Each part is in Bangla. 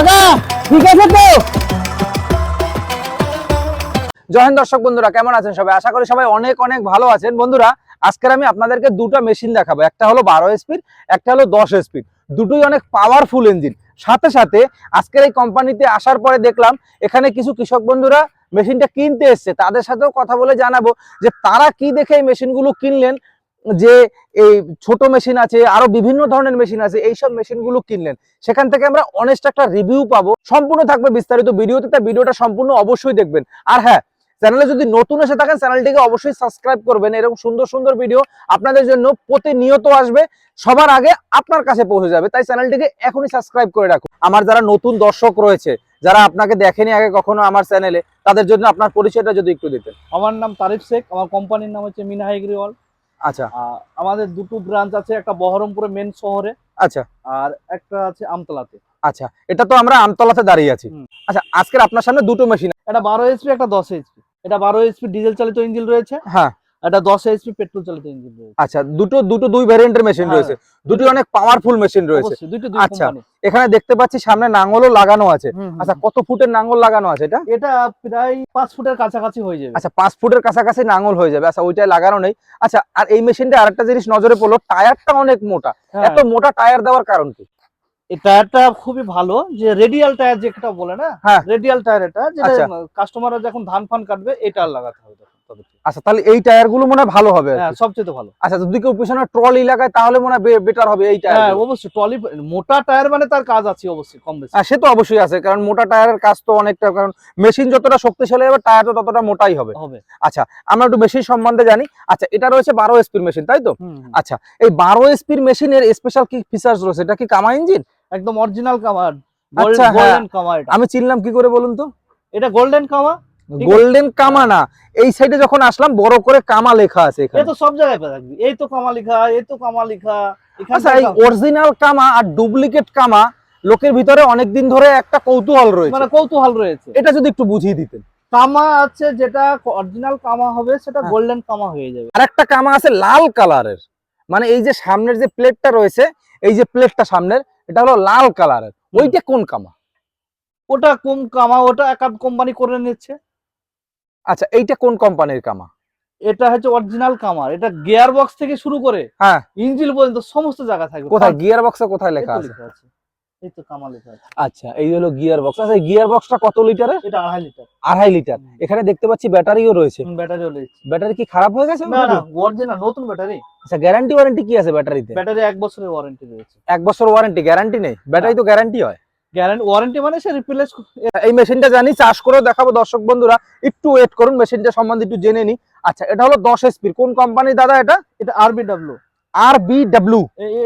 কাকা ঠিক আছে তো? জয়েন দর্শক বন্ধুরা, কেমন আছেন সবাই? আশা করি সবাই অনেক অনেক ভালো আছেন। বন্ধুরা, আজকের আমি আপনাদেরকে দুটো মেশিন দেখাবো। একটা হলো বারো স্পিড একটা হলো দশ স্পিড দুটোই অনেক পাওয়ারফুল ইঞ্জিন সাথে সাথে আজকের এই কোম্পানিতে আসার পরে দেখলাম, এখানে কিছু কৃষক বন্ধুরা মেশিনটা কিনতে এসছে। তাদের সাথেও কথা বলে জানাব যে তারা কি দেখে এই মেশিনগুলো কিনলেন যে এই ছোট মেশিন আছে, আরও বিভিন্ন ধরনের মেশিন আছে, এইসব মেশিনগুলো কিনলেন, সেখান থেকে আমরা অনেস্ট একটা রিভিউ পাবো। সম্পূর্ণ থাকবে বিস্তারিত ভিডিওতে, তাই ভিডিওটা সম্পূর্ণ অবশ্যই দেখবেন। আর হ্যাঁ চ্যানেলে যদি নতুন এসে থাকেন চ্যানেলটিকে অবশ্যই সাবস্ক্রাইব করবেন। এরকম সুন্দর সুন্দর ভিডিও আপনাদের জন্য প্রতিনিয়ত আসবে, সবার আগে আপনার কাছে পৌঁছে যাবে, তাই চ্যানেলটিকে এখনই সাবস্ক্রাইব করে রাখুন। আমার যারা নতুন দর্শক রয়েছে, যারা আপনাকে দেখেনি আগে কখনো আমার চ্যানেলে তাদের জন্য আপনার পরিচয়টা যদি একটু দিতেন। আমার নাম তারিফ শেখ, আমার কোম্পানির নাম হচ্ছে মিনা এগ্রিওয়াল। আচ্ছা। আমাদের দুটো ব্রাঞ্চ আছে একটা বহরমপুরে মেন শহরে আচ্ছা। আর একটা আছে আমতলাতে। আচ্ছা এটা তো আমরা আমতলাতে দাঁড়িয়ে আছি। আচ্ছা আজকের আপনার সামনে দুটো মেশিন এটা বারো এইচপি একটা দশ এইচপি এটা বারো এইচপি ডিজেল চালিত ইঞ্জিন রয়েছে। হ্যাঁ। এটা দশ এইচপি পেট্রোল চালিত ইঞ্জিন রয়েছে। আচ্ছা দুটো দুটো দুই ভ্যারিয়েন্টের মেশিন হ্যাঁ, রয়েছে। দুটি অনেক পাওয়ারফুল মেশিন রয়েছে। আচ্ছা। এখানে দেখতে পাচ্ছি সামনে নাঙ্গলও লাগানো আছে। আচ্ছা কত ফুটের নাঙ্গল লাগানো আছে এটা? এটা প্রায় পাঁচ ফুটের কাছাকাছি হয়ে যাবে। আচ্ছা পাঁচ ফুটের কাছাকাছি নাঙ্গল হয়ে যাবে। আচ্ছা ওইটাই লাগানো নেই। আচ্ছা আর এই মেশিনটা আরেকটা জিনিস নজরে পড়ল টায়ারটা অনেক মোটা। হ্যাঁ, এত মোটা টায়ার দেওয়ার কারণ কি? এই টায়ারটা খুবই ভালো যে রেডিয়াল টায়ার যেটা বলে না? হ্যাঁ। রেডিয়াল টায়ার এটা যেটা আচ্ছা। কাস্টমাররা যখন ধান ফান কাটবে এই টায়ার লাগাতে হবে। আচ্ছা তাহলে এই টায়ারগুলো মনে হয় ভালো হবে হ্যাঁ সবচেয়ে ভালো। আচ্ছা যদি কেউ পিছনে ট্রলি লাগায় তাহলে মনে হয় বেটার হবে এই হ্যাঁ টায়ার অবশ্যই ট্রলি মোটা টায়ার মানে তার কাজ আছে অবশ্যই কম বেশি। সে তো অবশ্যই আছে কারণ মোটা টায়ারের কাজ তো অনেকটা কারণ মেশিন যতটা শক্তিশালী হবে টায়ার তো ততটা মোটাই হবে। হবে। আচ্ছা আমরা একটু মেশিন সম্বন্ধে জানি। আচ্ছা এটা রয়েছে বারো এসপির মেশিন তাই তো। আচ্ছা এই বারো এসপির মেশিনের স্পেশাল কি ফিচার্স রয়েছে? এটা কি কামা ইঞ্জিন একদম অরিজিনাল আচ্ছা, হ্যাঁ। গোল্ডেন কামা আমি চিনলাম কি করে বলুন তো? এটা গোল্ডেন কামা। গোল্ডেন কামা না এই সাইডে যখন আসলাম বড় করে কামা লেখা আছে এখানে। তো সব জায়গায় থাকবি এই তো কামা লেখা এই তো কামা লেখা এখানে আচ্ছা এই অরিজিনাল কামা আর ডুপ্লিকেট কামা লোকের ভিতরে অনেকদিন ধরে একটা কৌতূহল রয়েছে। মানে কৌতূহল রয়েছে। এটা যদি একটু বুঝিয়ে দিতেন। কামা আছে যেটা অরিজিনাল কামা হবে সেটা হ্যাঁ। গোল্ডেন কামা হয়ে যাবে। আর একটা কামা আছে লাল কালারের। মানে এই যে সামনের যে প্লেটটা রয়েছে এই যে প্লেটটা সামনের এটা হলো লাল কালারের। ওইটা কোন কামা ওটা কোন কামা ওটা একাধ কোম্পানি করে নিচ্ছে। আচ্ছা এইটা কোন কোম্পানির কামা? এটা হচ্ছে অরিজিনাল কামার এটা গিয়ার বক্স থেকে শুরু করে হ্যাঁ। ইঞ্জিন পর্যন্ত সমস্ত জায়গা থাকবে। কোথায়? গিয়ার বক্সে কোথায় লেখা আছে? এই তো কামা লেখা আছে। আচ্ছা এই হলো গিয়ার বক্স আচ্ছা গিয়ার বক্সটা কত লিটারের? এটা আড়াই লিটার। আড়াই লিটার। এখানে দেখতে পাচ্ছি ব্যাটারিও রয়েছে। ব্যাটারি রয়েছে। ব্যাটারি কি খারাপ হয়ে গেছে? না না অরিজিনাল নতুন ব্যাটারি আচ্ছা গ্যারান্টি ওয়ারেন্টি কি আছে ব্যাটারিতে? ব্যাটারি এক বছরের ওয়ারেন্টি রয়েছে। এক বছর ওয়ারেন্টি গ্যারান্টি নেই? ব্যাটারি তো গ্যারান্টি হয়। গ্যারান্টি ওয়ারেন্টি মানে সে রিপ্লেস এই মেশিনটা জানি চাষ করে দেখাবো দর্শক বন্ধুরা। একটু ওয়েট করুন মেশিনটা সম্বন্ধে একটু জেনে নি আচ্ছা এটা হলো দশ এসপির কোন কোম্পানি দাদা এটা? এটা আরবিডব্লিউ আর বি ডাব্লিউ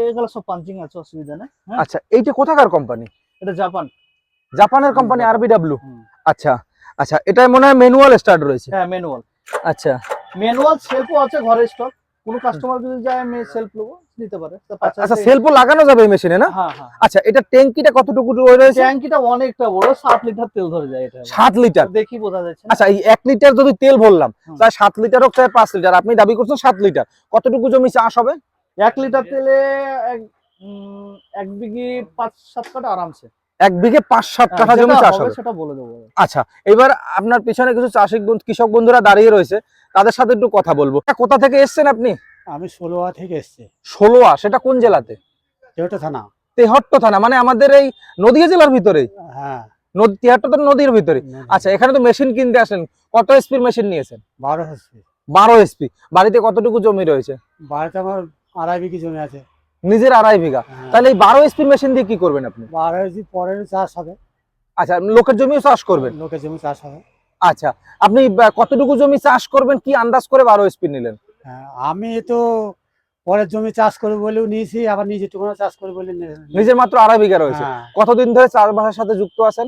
এগুলো সব পাঞ্চিং আছে অসুবিধা নেই হ্যাঁ? আচ্ছা এইটা কোথাকার কোম্পানি এটা জাপান জাপানের কোম্পানি আর বি ডাব্লিউ আচ্ছা আচ্ছা এটা মনে হয় ম্যানুয়াল স্টার্ট রয়েছে। হ্যাঁ ম্যানুয়াল আচ্ছা। ম্যানুয়াল সেলফও আছে ঘরে স্টক কোনো কাস্টমার যদি যায় আমি সেলফ নেব নিতে পারে। আচ্ছা সেলফও লাগানো যাবে এই মেশিনে না? হ্যাঁ হ্যাঁ। আচ্ছা এটা ট্যাঙ্কিটা কতটুকু রয়েছে? ট্যাঙ্কিটা অনেকটা বড় সাত লিটার তেল ধরে যায় এটা। সাত লিটার? দেখি বোঝা যাচ্ছে আচ্ছা এই এক লিটার যদি তেল ভরলাম। তাহলে সাত লিটার হোক চাই পাঁচ লিটার। আপনি দাবি করছেন সাত লিটার। কতটুকু জমি চাষ হবে? এক লিটার তেলে এক বিঘি পাঁচ সাত কাটা আরামসে। এক বিঘে পাঁচ সাত কাঠা হ্যাঁ, জমি চাষ হবে সেটা বলে দেবো আচ্ছা এবার আপনার পিছনে কিছু চাষিক কৃষক বন্ধুরা দাঁড়িয়ে রয়েছে তাদের সাথে একটু কথা বলব। কোথা থেকে এসেছেন আপনি? আমি ষোলোয়া থেকে এসছি। ষোলোয়া সেটা কোন জেলাতে? থানা। তেহট্ট থানা মানে আমাদের এই নদীয়া জেলার ভিতরেই হ্যাঁ। নদী তেহট্ট তো নদীর ভিতরে। আচ্ছা এখানে তো মেশিন কিনতে আসেন। কত এসপির মেশিন নিয়েছেন? বারো এসছি বারো এসপি বাড়িতে কতটুকু জমি রয়েছে? বাড়িতে আমার আড়াই বিঘি জমি আছে। নিজের আড়াই বিঘা। হ্যাঁ। তাহলে এই বারো এসপির মেশিন দিয়ে কি করবেন আপনি? বারো এসি পরের চাষ হবে। আচ্ছা লোকের জমিও চাষ করবেন? লোকের জমি চাষ হবে। আচ্ছা আপনি কতটুকু জমি চাষ করবেন? কি আন্দাজ করে বারো এসপি নিলেন? হ্যাঁ, আমি তো পরের জমি চাষ করে বলেও নিয়েছি আবার নিজের টুকুনো চাষ করে বলে নিজের মাত্র আড়াই বিঘা রয়েছে। হ্যাঁ, কতদিন ধরে চাষবাসের সাথে যুক্ত আছেন?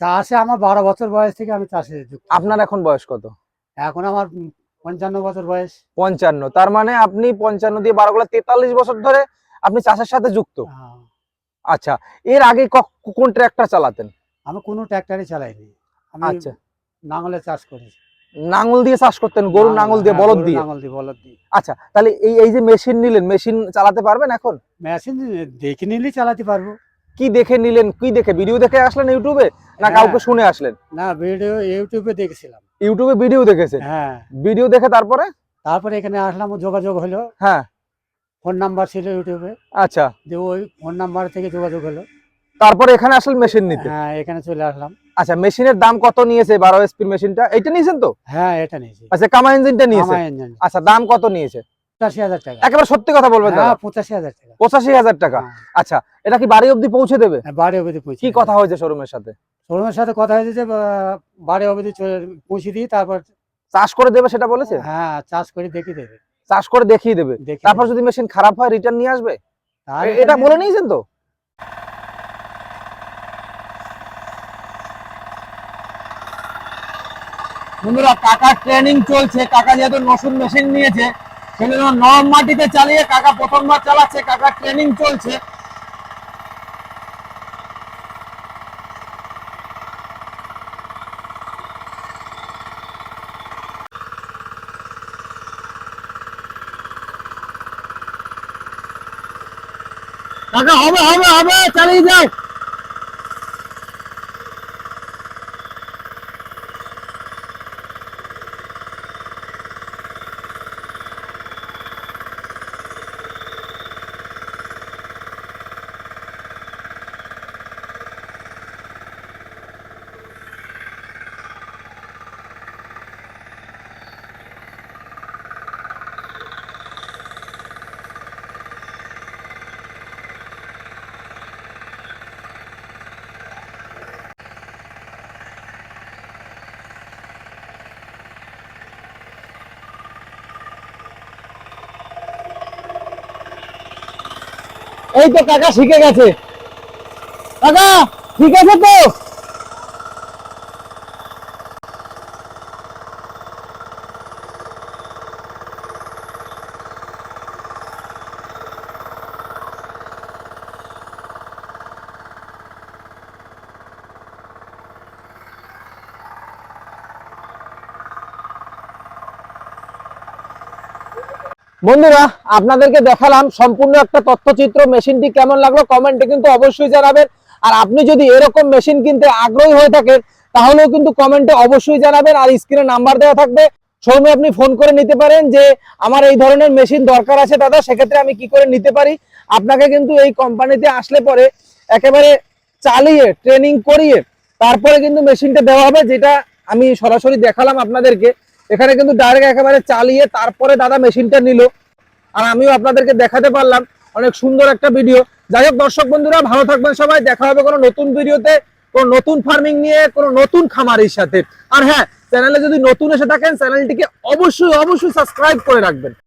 চাষে আমার বারো বছর বয়স থেকে আমি চাষে যুক্ত। আপনার এখন বয়স কত? এখন আমার পঞ্চান্ন বছর বয়স। পঞ্চান্ন। তার মানে আপনি পঞ্চান্ন দিয়ে বারো গুলো তেতাল্লিশ বছর ধরে আপনি চাষের সাথে যুক্ত। হ্যাঁ, আচ্ছা এর আগে কোন ট্র্যাক্টর চালাতেন? আমি কোনো ট্র্যাক্টরই চালাইনি। আচ্ছা। নাঙলে চাষ করি নাঙ্গল দিয়ে চাষ করতেন গরুর নাঙ্গল দিয়ে হ্যাঁ, বলদ দিয়ে? নাঙল দিয়ে বলদ দিয়ে। আচ্ছা তাহলে এই এই যে মেশিন নিলেন মেশিন চালাতে পারবেন এখন? মেশিন দেখে নিলেই চালাতে পারব। কি দেখে নিলেন কি দেখে? ভিডিও দেখে আসলেন ইউটিউবে? না হ্যাঁ। কাউকে শুনে আসলেন? না ভিডিও ইউটিউবে দেখছিলাম। ইউটিউবে ভিডিও দেখেছেন হ্যাঁ। ভিডিও দেখে তারপরে? তারপরে এখানে আসলাম যোগাযোগ হলো। হ্যাঁ। ফোন নাম্বার ছিল ইউটিউবে। আচ্ছা। যে ওই ফোন নাম্বার থেকে যোগাযোগ হলো। তারপরে এখানে আসলেন মেশিন নিতে? হ্যাঁ এখানে চলে আসলাম। আচ্ছা মেশিনের দাম কত নিয়েছে বারো এসপির মেশিনটা? এটা নিয়েছেন তো? হ্যাঁ এটা নিয়েছি। আচ্ছা কামা ইঞ্জিনটা নিয়েছে? আচ্ছা দাম কত নিয়েছে? পঁচাশি হাজার টাকা। একেবারে সত্যি কথা বলবেন হ্যাঁ পঁচাশি হাজার টাকা। পঁচাশি হাজার টাকা। হ্যাঁ, আচ্ছা এটা কি বাড়ি অবধি পৌঁছে দেবে? হ্যাঁ, বাড়ি অবধি পৌঁছে কি কথা হয়েছে শোরুমের সাথে? শোরুমের সাথে কথা হয়েছে যে বাড়ি অবধি পৌঁছে দিই তারপর চাষ করে দেবে সেটা বলেছে? হ্যাঁ চাষ করে দেখে দেবে। চাষ করে দেখিয়ে দেবে। দেখে তারপর যদি মেশিন খারাপ হয় রিটার্ন নিয়ে আসবে? এটা বলে নিয়েছেন তো? বন্ধুরা কাকার ট্রেনিং চলছে। কাকা যেহেতু নতুন মেশিন নিয়েছে সেজন্য নরম মাটিতে চালিয়ে কাকা প্রথমবার চালাচ্ছে। কাকার ট্রেনিং চলছে। কাকা হবে হবে হবে চালিয়ে যাও। এই তো কাকা শিখে গেছে। কাকা ঠিক আছে তো? বন্ধুরা, আপনাদেরকে দেখালাম সম্পূর্ণ একটা তথ্যচিত্র। মেশিনটি কেমন লাগল কমেন্টে কিন্তু অবশ্যই জানাবেন। আর আপনি যদি এরকম মেশিন কিনতে আগ্রহী হয়ে থাকেন, তাহলেও কিন্তু কমেন্টে অবশ্যই জানাবেন। আর স্ক্রিনে নাম্বার দেওয়া থাকবে। শোরুমে আপনি ফোন করে নিতে পারেন যে, আমার এই ধরনের মেশিন দরকার আছে দাদা, সেক্ষেত্রে আমি কি করে নিতে পারি? আপনাকে কিন্তু এই কোম্পানিতে আসলে পরে একেবারে চালিয়ে ট্রেনিং করিয়ে, তারপরে কিন্তু মেশিনটা দেওয়া হবে, যেটা আমি সরাসরি দেখালাম আপনাদেরকে। এখানে কিন্তু ডাইরেক্ট একেবারে চালিয়ে তারপরে দাদা মেশিনটা নিল। আর আমিও আপনাদেরকে দেখাতে পারলাম অনেক সুন্দর একটা ভিডিও যাই হোক, দর্শক বন্ধুরা, ভালো থাকবেন সবাই। দেখা হবে কোনো নতুন ভিডিওতে কোনো নতুন ফার্মিং নিয়ে, কোনো নতুন খামারের সাথে। আর হ্যাঁ চ্যানেলে যদি নতুন এসে থাকেন চ্যানেলটিকে অবশ্যই অবশ্যই সাবস্ক্রাইব করে রাখবেন।